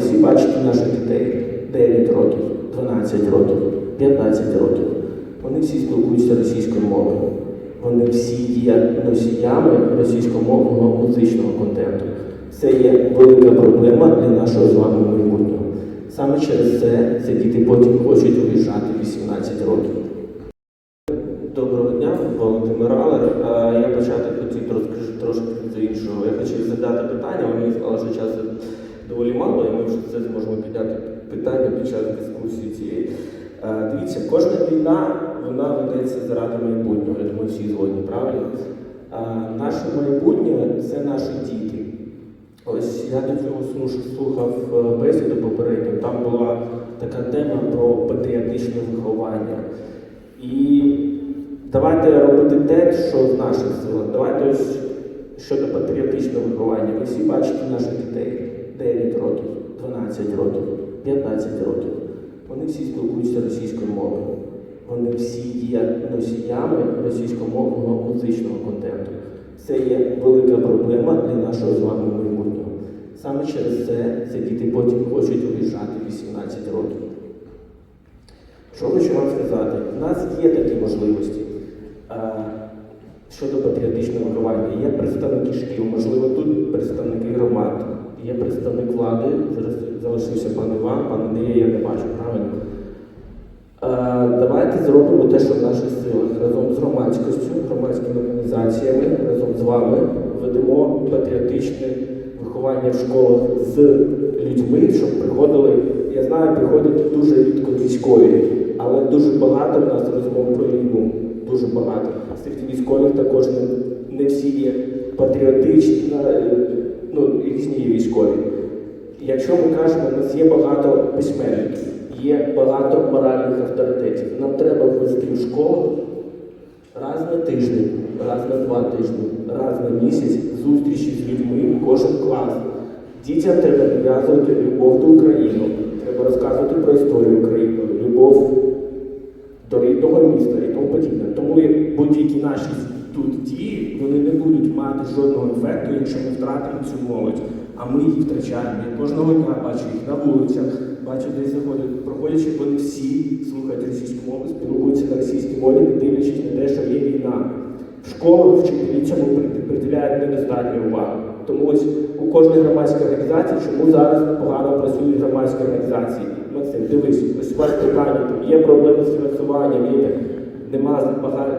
всі бачите наших дітей 9 років, 12 років, 15 років. Вони всі спілкуються російською мовою. Вони всі є носіями російськомовного музичного контенту. Це є велика проблема для нашого з вами майбутнього. Саме через це ці діти потім хочуть виїжджати 18 років. Доброго дня, Володимир Алер. Я почати хотів трошки, з іншого. Я хотів задати питання, мені сказали, що часу доволі мало, і ми вже це зможемо підняти питання під час дискусії цієї. Е, Дивіться, кожна війна вона ведеться заради майбутнього. Я думаю, всі згодні, правильно? Е, Наше майбутнє це наші діти. Ось я до цього слухав е, бесіду попередню. Там була така тема про патріотичне виховання. І давайте робити те, що в наших силах. Давайте ось щодо патріотичного виховання. Ви всі бачите наших дітей 9 років, 12 років, 15 років. Вони всі спілкуються російською мовою. Вони всі є носіями російськомовного музичного контенту. Це є велика проблема для нашого з вами майбутнього. Саме через це ці діти потім хочуть виїжджати 18 років. Що хочу вам сказати? У нас є такі можливості щодо патріотичного виховання. Є представники шкіл, можливо, тут представники громад, є представник влади, зараз залишився пан Іван, пан Андрія я не бачу, правильно? Е, Давайте зробимо те, що в наших силах. Разом з громадськістю, громадськими організаціями, разом з вами ведемо патріотичне виховання в школах з людьми, щоб приходили. Я знаю, приходять дуже рідко військові, але дуже багато в нас розмов про війну. Дуже багато. Серед військових також не, не всі є патріотичні, е, ну, різні військові. Якщо ми кажемо, у нас є багато письменників, є багато моральних авторитетів. Нам треба ввести в школу раз на тиждень, раз на два тижні, раз на місяць зустрічі з людьми, кожен клас. Дітям треба нав'язувати любов до України, треба розказувати про історію України, любов до рідного міста і тому подібне. Тому будь-які наші тут дії вони не будуть мати жодного ефекту, якщо ми втратимо цю молодь. А ми її втрачаємо. Я кожного дня бачу їх на вулицях, бачу, десь заходять, проходячи, вони всі слухають російську мову, спілкуються на російській мові, не дивлячись на те, що є війна. В школах вчителі цьому приділяють недостатньо уваги. Тому ось у кожної громадської організації, чому зараз погано працюють громадські організації. Максим, дивись, ось у вас питання, є проблеми з фінансуванням. Нема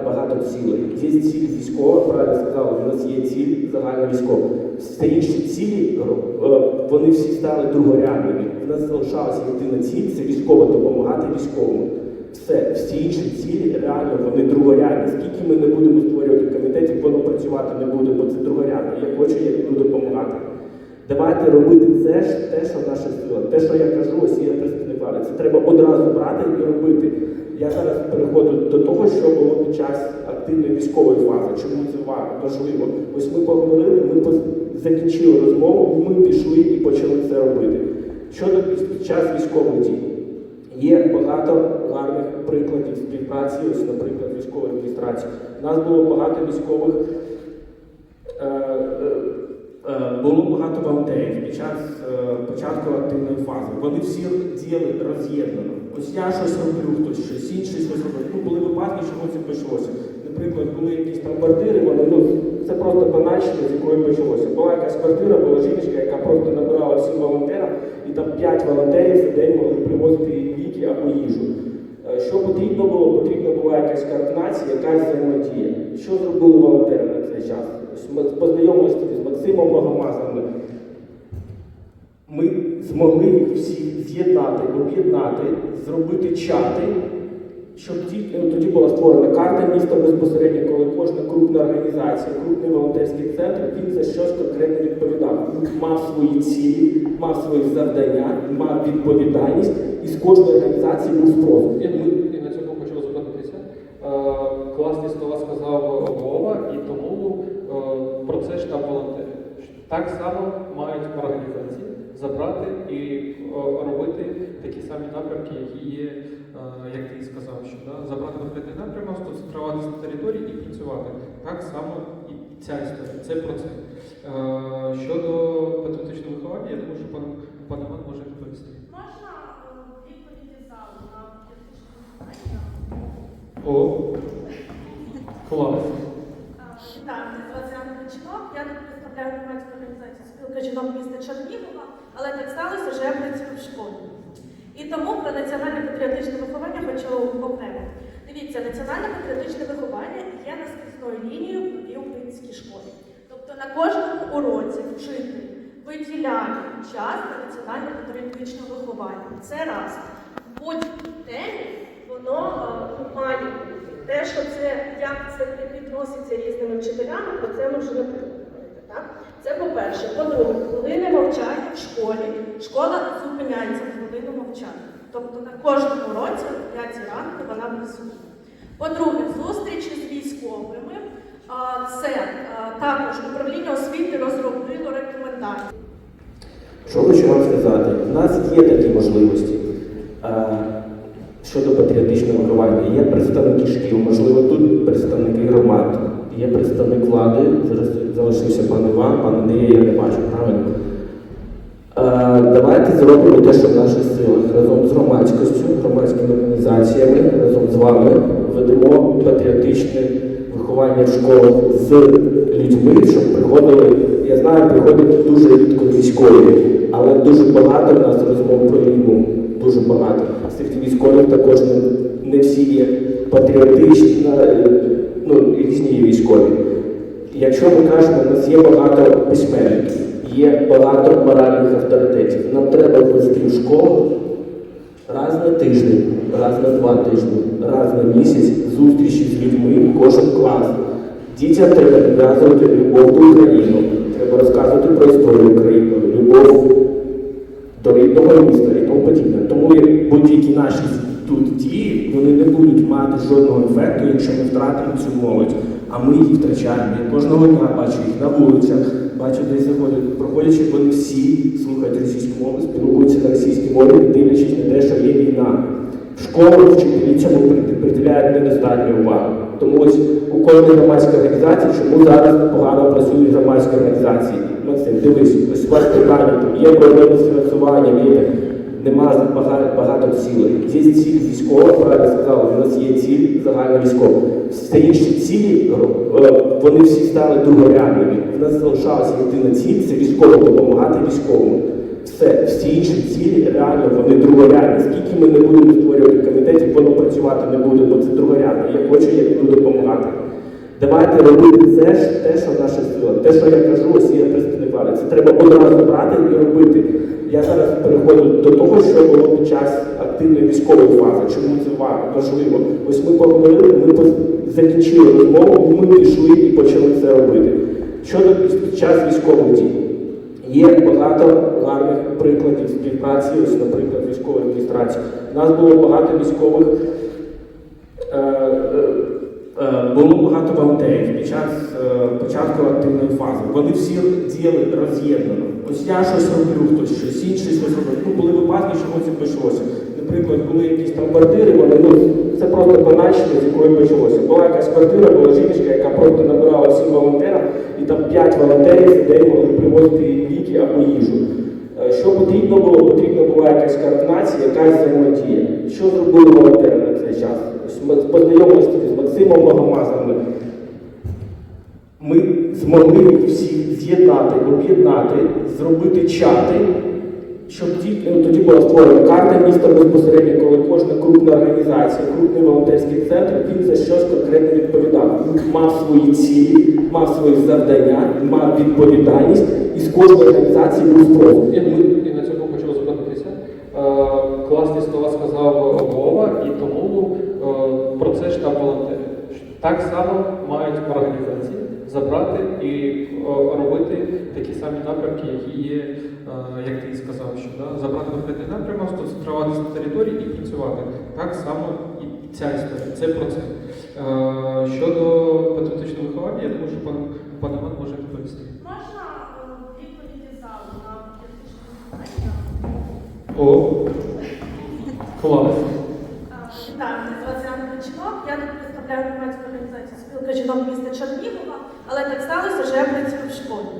багато, цілей. Є ціль військова, правильно сказали, у нас є ціль загальна військова. Все інші цілі, е, вони всі стали другорядними. У нас залишалася єдина ціль це військова допомагати військовому. Все, всі інші цілі реально вони другорядні. Скільки ми не будемо створювати комітетів, воно працювати не буде, бо це другорядно. Я хочу, я буду допомагати. Давайте робити це те, що наша сила. Те, що я кажу, ось я представник влади. Це треба одразу брати і робити. Я зараз переходжу до того, що було під час активної військової фази. Чому це важливо? Ось ми поговорили, ми закінчили розмову, ми пішли і почали це робити. Щодо під час військових дій. Є багато гарних прикладів співпраці, ось, наприклад, військової адміністрації. У нас було багато військових, е, е, було багато волонтерів під час е, початку активної фази. Вони всі діяли роз'єднано. Ось я щось роблю, хтось щось інше щось робить. Ну, були випадки, чого це почалося. Наприклад, були якісь там квартири, вони ну це просто банальщина, з якої почалося. Була якась квартира, була жіночка, яка просто набирала всім волонтерам, і там 5 волонтерів за день могли привозити ліки або їжу. Е, Що потрібно було? Потрібна була якась координація, якась взаємодія. Що зробили волонтери час? Ми познайомилися з Максимом Богомазом. Ми змогли їх всіх з'єднати, об'єднати, зробити чати, щоб ну, тоді була створена карта міста безпосередньо, коли кожна крупна організація, крупний волонтерський центр, він за щось конкретно відповідав. Він мав свої цілі, мав свої завдання, мав відповідальність, і з кожної організації був спрос. Так само мають організації забрати і робити такі самі напрямки, які є, е, як ти і сказав, що да, забрати конкретний напрямок, сконцентруватися на території і працювати. Так само і ця історія, це процес. Е, щодо патріотичного виховання, я думаю, що пан пан Іван може відповісти. Можна е, відповіді залу на патріотичне виховання? О, клас. Так, я не починав, я не організації спілка жінок міста Чернігова, але так сталося, що я працюю в школі. І тому про національне патріотичне виховання хочу окремо. Дивіться, національне патріотичне виховання є наскрізною лінією в українській школі. Тобто на кожному уроці вчитель виділяє час на національне патріотичне виховання. Це раз. Будь-якій темі воно е, має бути. те, що це як це відноситься різними вчителями, про це ми вже не. Це по-перше. По-друге, хвилини мовчання в школі. Школа зупиняється в хвилину мовчання. Тобто на кожному році о 5 ранку вона присутня. По-друге, зустрічі з військовими. Це також управління освіти розробило рекомендації. Що хочу вам сказати? У нас є такі можливості щодо патріотичного виховання. Є представники шкіл, можливо, тут представники громад, є представник влади. Зараз залишився пан Іван, пан Андрія я не бачу, правильно? Е, давайте зробимо те, що в наших силах. Разом з громадськістю, громадськими організаціями, разом з вами ведемо патріотичне виховання в школах з людьми, щоб приходили. Я знаю, приходять дуже рідко військові, але дуже багато в нас розмов про війну. Дуже багато. Серед військових також не, не всі є патріотичні, е, ну, різні військові. Якщо ми кажемо, у нас є багато письменників, є багато моральних авторитетів. Нам треба ввести в школу раз на тиждень, раз на два тижні, раз на місяць зустрічі з людьми, кожен клас. Дітям треба нав'язувати любов до України, треба розказувати про історію України, любов до рідного міста і тому подібне. Тому будь-які наші тут дії, вони не будуть мати жодного ефекту, якщо ми втратимо цю молодь. А ми її втрачаємо. Я кожного дня бачу їх на вулицях, бачу, десь заходять, проходячи, вони всі слухають російську мову, спілкуються на російській мові, дивлячись на те, що є війна. В школу вчителі цьому приділяють недостатньо уваги. Тому ось у кожній громадській організації, чому зараз погано працюють громадські організації. Максим, дивись, ось у питання, є проблеми з фінансуванням, є нема багато, цілей. Є ціль у нас є ціль загальна військова. Все цілі, е, вони всі стали другорядними. У нас залишалася єдина ціль це військово допомагати військовому. Все, всі інші цілі реально вони другорядні. Скільки ми не будемо створювати комітетів, воно працювати не буде, бо це другорядно. Я хочу, я буду допомагати. Давайте робити це те, що наша сила. Те, що я кажу, ось я представник. Це треба одразу брати і робити. Я зараз переходжу до того, що було під час активної військової фази. Чому це ва- важливо? Ось ми поговорили, ми закінчили розмову, ми пішли і почали це робити. Щодо під час військових дій. Є багато гарних прикладів співпраці, ось, наприклад, військової адміністрації. У нас було багато військових. е, е, Було багато волонтерів під час е, початку активної фази. Вони всі діяли роз'єднано. Ось я щось роблю, хтось щось інший щось робить. Ну, були випадки, чого це почалося. Наприклад, були якісь там квартири, вони ну це просто банальщина, з якої почалося. Була якась квартира, була жіночка, яка просто набирала всім волонтерам, і там п'ять волонтерів в день могли привозити ліки або їжу. Е, Що потрібно було? Потрібна була якась координація, якась взаємодія. Що зробили волонтери на цей час? Познайомилися з Максимом Богомазом. Ми змогли всіх з'єднати, об'єднати, зробити чати, щоб ті, ну, тоді була створена карта міста безпосередньо, коли кожна крупна організація, крупний волонтерський центр, він за щось конкретно відповідав. Він мав свої цілі, мав свої завдання, мав відповідальність, і з кожної організації був спрос. І, і на цьому хочу зупинитися. Е, класні слова сказав Вова, і тому е, про це штаб волонтерів. Так само мають організації забрати і е, робити такі самі напрямки, які є, е, як ти і сказав, що да, забрати конкретний напрямок, сконцентруватися на території і працювати. Так само і ця історія, це про це. Е, щодо патріотичного виховання, я думаю, що пан, пан Іван може відповісти. Можна відповіді залу на патріотичне виховання? О, клас. Так, мене звати Анна Гончаров, я тут представляю громадську організацію спілка жінок міста Чернігова, але так сталося, що я працюю в школі.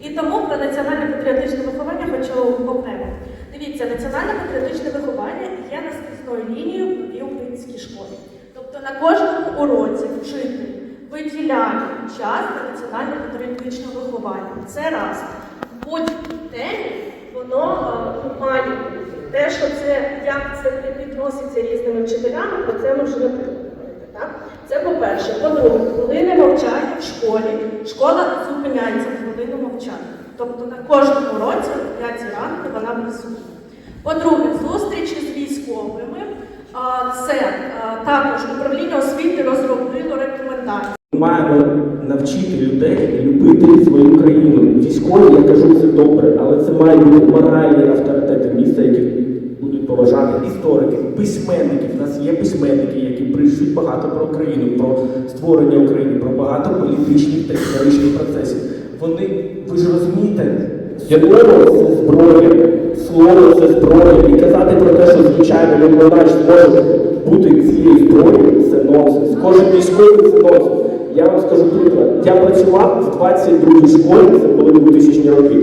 І тому про національне патріотичне виховання хочу окремо. Дивіться, національне патріотичне виховання є наскрізною лінією в українській школі. Тобто на кожному уроці вчитель виділяє час на національне патріотичне виховання. Це раз. Будь-якій воно е, має бути. Те, що це як це відноситься різними вчителями, про це ми вже? Це по-перше. По-друге, хвилини мовчання в школі, школа зупиняється в хвилину мовчання. Тобто на кожному році о 5 ранку вона присутня. По-друге, зустрічі з військовими. Це також управління освіти розробило рекомендації. Маємо навчити людей любити свою країну. Військові, я кажу, це добре, але це мають бути моральні авторитети міста, будуть поважати істориків, письменників. У нас є письменники, які пишуть багато про Україну, про створення України, про багато політичних та історичних процесів. Вони, ви ж розумієте, слово це зброя, слово це зброя. І казати про те, що звичайно викладач зможе бути цією зброєю, це нонсенс. Кожен військовий це нонсенс. Я вам скажу приклад. Я працював в 22-й школі, це були 2000 роки.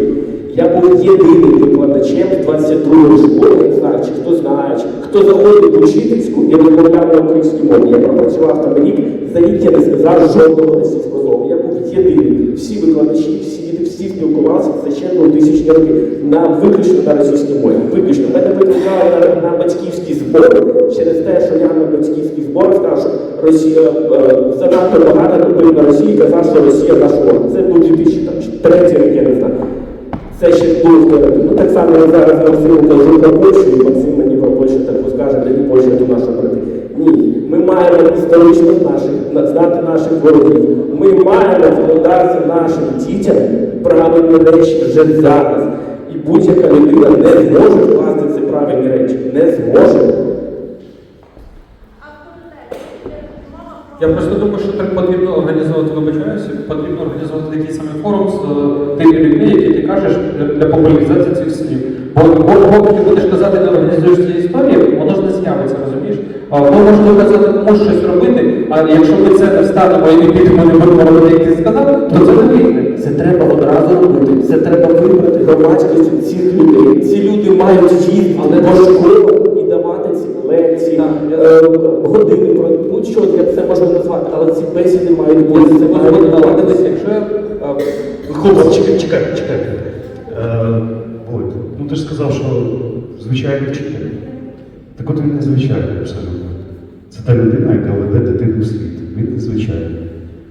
Я був єдиним викладачем з 22-ї школи, я не знаю, чи хто знає, чи хто заходить в учительську і розмовляв на українській мові. Я пропрацював там рік, за рік я не сказав жодного російського слова. Я був єдиним. Всі викладачі, всі діти, всі спілкувалися за ще 2000 роки на виключно на російській мові. Виключно. Мене викликали на, на батьківський збор через те, що я на батьківський збор сказав, що Росія е, занадто багато на Росії, казав, що Росія наш. Це був 2003 рік, я не знаю. Це ще в. Ну так само я зараз Максиму кажу про Польщу, і Максим мені про Польщу також скаже, де Польща, то наша брати. Ні, ми маємо історично наших, знати наших ворогів. Ми маємо вкладати нашим дітям правильні речі вже зараз. І будь-яка людина не зможе вкласти ці правильні речі. Не зможе. Я просто думаю, що так потрібно організовувати, вибачаюся, потрібно організовувати такий самий форум з е, тими людьми, які ти кажеш для, популяризації цих слів. Бо, бо ти будеш казати, не організуєш ці історії, воно ж не з'явиться, розумієш? Ми можемо казати, ти можеш щось робити, а якщо ми це не встанемо і не підемо, не будемо робити, як ти сказав, то це не вийде. Це треба одразу робити. Це треба вибрати громадськістю цих людей. Ці люди мають їздити до школи години про будь-що як це можна назвати, але ці бесіди мають бути. Це має бути наладитися, якщо е, Хлопці, чекай, чекай, чекай. Е, ну ти ж сказав, що звичайний вчитель. Так от він не звичайний абсолютно. Це та людина, яка веде дитину в світ. Він не звичайний.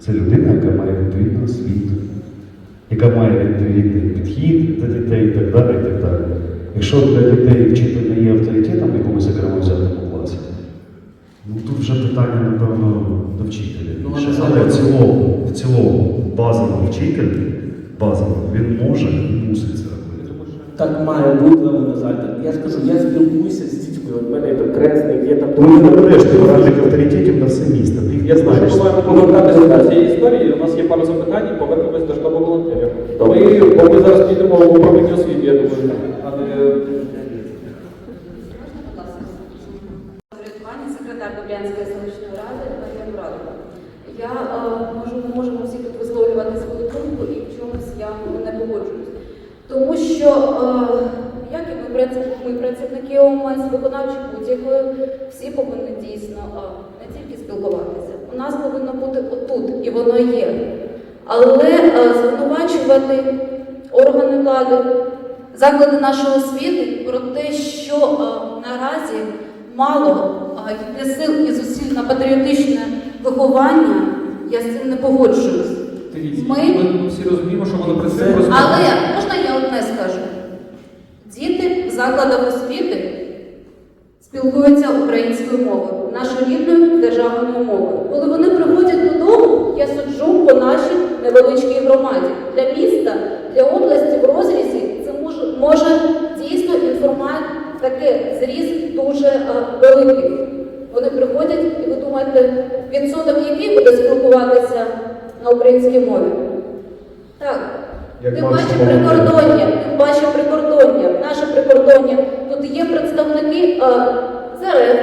Це людина, яка має відповідну освіту, яка має відповідний підхід до дітей і так далі. і так далі. Якщо для дітей вчитель не є авторитетом якомусь окремо класі, ну тут вже питання, напевно, до вчителя. Ну, Ще, Але в цілому, в цілому базовий вчитель, базовий, він може і мусить це робити. Так має бути, але на жаль. Я ж кажу, я спілкуюся з дітьми. От мене є кресник, є там Ну, не береш ти моральних авторитетів на все місто. Ти Я знаю, що ми маємо повертатися до цієї історії. У нас є пару запитань і повернемось до штабу волонтерів. Ми, бо ми зараз підемо в управління освіти, я думаю, а не Пані секретар Дублянської селищної ради Марія Мурадова. Я е, можу, ми можемо всі тут висловлювати свою думку і в чомусь я не погоджуюсь. Тому що, е, як і ми, праці- ми працівники ОМС, виконавчі будь-якої, всі повинні дійсно е, не тільки спілкуватися. У нас повинно бути отут, і воно є. Але е, звинувачувати органи влади, заклади нашої освіти про те, що е, наразі мало е, йде сил і зусиль на патріотичне виховання, я з цим не погоджуюсь. Ми- Ми всі розуміємо, що воно працює. Але можна я одне скажу? Діти в закладах освіти спілкуються українською мовою, нашою рідною державною мовою. Коли вони приходять додому, я суджу по нашій невеличкій громаді. Для міста, для області в розрізі це може, може дійсно інформація таке зріз дуже е, великий. Вони приходять, і ви думаєте, відсоток який буде спілкуватися на українській мові? Так. Тим паче прикордоння, тим паче прикордоння, наше прикордоння. Тут є представники е, ЗРФ,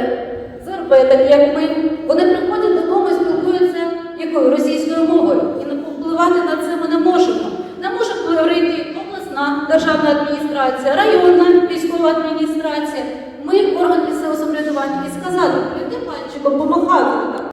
ЗРП, такі як ми. Вони приходять додому і спілкуються якою російською мовою. І впливати на це ми не можемо. Не може говорити обласна державна адміністрація, районна військова адміністрація. Ми орган місцевого самоврядування і сказати, прийти пальчиком, помахати.